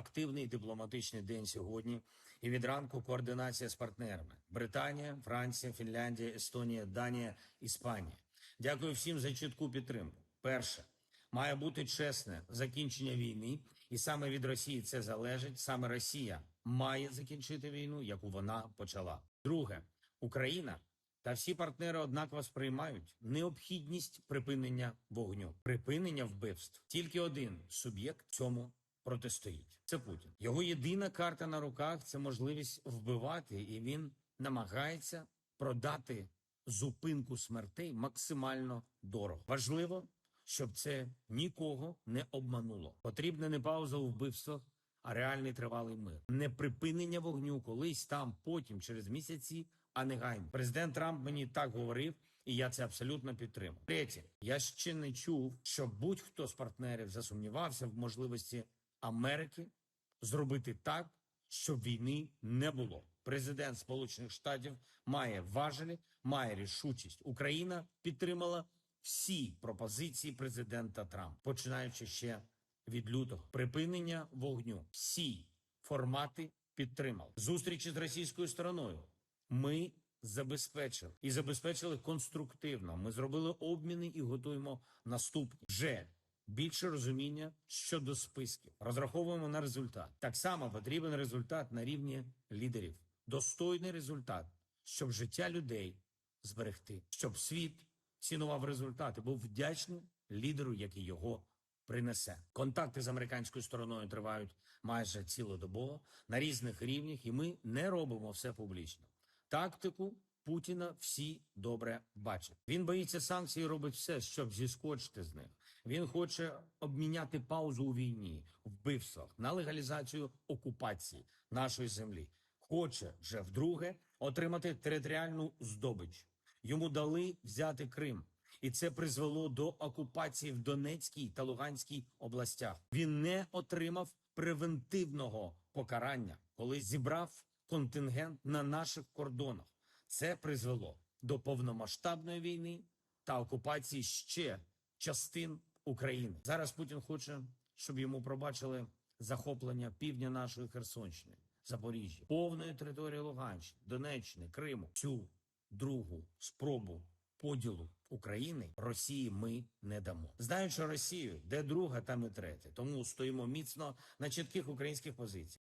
активний дипломатичний день сьогодні. І від ранку координація з партнерами: Британія, Франція, Фінляндія, Естонія, Данія, Іспанія. Дякую всім за чітку підтримку. Перше. Має бути чесне закінчення війни, і саме від Росії це залежить. Саме Росія має закінчити війну, яку вона почала. Друге, Україна та всі партнери однаково сприймають необхідність припинення вогню, припинення вбивств. Тільки один суб'єкт цьому протистоїть. Це Путін. Його єдина карта на руках це можливість вбивати, і він намагається продати зупинку смертей максимально дорого. Важливо, щоб це нікого не обмануло. Потрібна не пауза у вбивствах, а реальний тривалий мир. Не припинення вогню колись там, потім, через місяці, а негайно. Президент Трамп мені так говорив, і я це абсолютно підтримав. Третє, я ще не чув, що будь-хто з партнерів засумнівався в можливості Америки зробити так, щоб війни не було. Президент Сполучених Штатів має важелі, має рішучість. Україна підтримала всі пропозиції президента Трампа, починаючи ще від лютого. Припинення вогню. Всі формати підтримали. Зустрічі з російською стороною. Ми забезпечили і забезпечили конструктивно. Ми зробили обміни і готуємо наступні. Вже більше розуміння щодо списків. Розраховуємо на результат. Так само потрібен результат на рівні лідерів. Достойний результат, щоб життя людей зберегти, щоб світ цінував результати, був вдячний лідеру, який його принесе. Контакти з американською стороною тривають майже цілодобово на різних рівнях, і ми не робимо все публічно. Тактику Путіна всі добре бачать. Він боїться санкцій, і робить все, щоб зіскочити з них. Він хоче обміняти паузу у війні, вбивствах на легалізацію окупації нашої землі. Хоче вже вдруге отримати територіальну здобич. Йому дали взяти Крим, і це призвело до окупації в Донецькій та Луганській областях. Він не отримав превентивного покарання, коли зібрав контингент на наших кордонах. Це призвело до повномасштабної війни та окупації ще частин України. Зараз Путін хоче, щоб йому пробачили захоплення півдня нашої Херсонщини, Запоріжжя, повної території Луганщини, Донеччини, Криму. Цю другу спробу поділу України Росії ми не дамо. Знаючи Росію, де друга, там і третя. Тому стоїмо міцно на чітких українських позиціях.